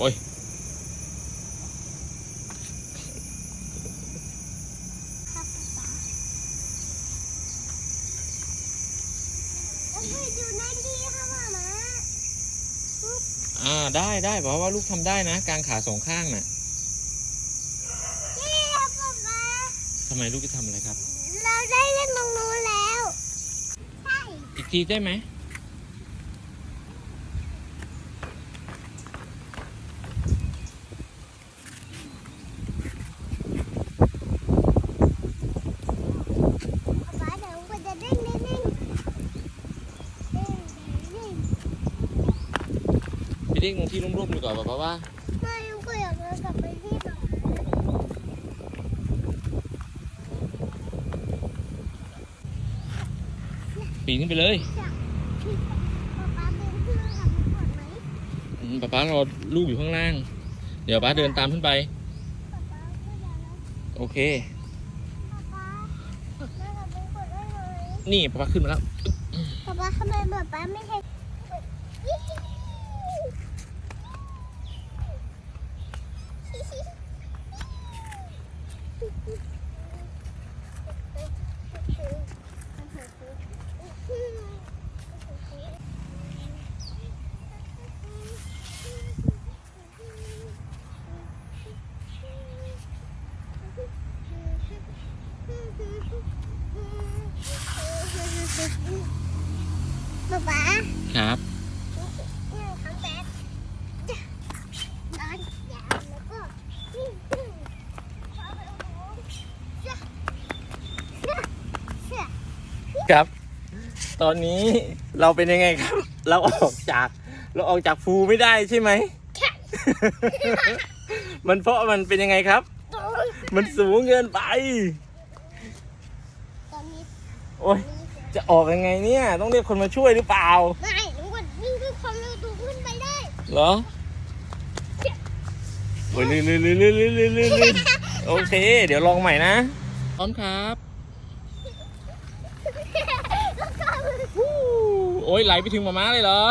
โอ้ยครับป๊าแล้วไปดูนั่นดีค่ะหมามาอ่าได้ได้เพราะว่าลูกทำได้นะกางขาสองข้างน่ะนี่ครับป๊าป๊าทำไมลูกจะทำอะไรครับ เราได้เล่นตรงนู้นแล้ว ใช่ อีกทีได้ไหม เล่นที่ร่มๆดีกว่าเพราะว่าไม่ลุงก็อยากจะกลับไปที่หนอปีนขึ้นไปเลยป้าป้ารอลูกอยู่ข้างล่าง เดี๋ยวป้าเดินตามขึ้นไป โอเค นี่ป้าขึ้นมาแล้วป้าทำไมป้าไม่เห็น ป๊าป๊าครับ ครับ ตอนนี้เราเป็นยังไงครับ เราออกจาก เราออกจากฟูไม่ได้ใช่ไหม มันเพราะมันเป็นยังไงครับ มันสูงเกินไปโอ้ยจะออกยังไงเนี่ย ต้องเรียกคนมาช่วยหรือเปล่า ไม่หนูกดวิ่งด้วยความเร็วดูขึ้นไปได้ เหรอโอ้ยลื่นลื่นลื่นลื่นลื่นลื่นโอเค เดี๋ยวลองใหม่นะพร้อมครับ อ้ยไหลไปถึงหมาม้าเลยเหรอ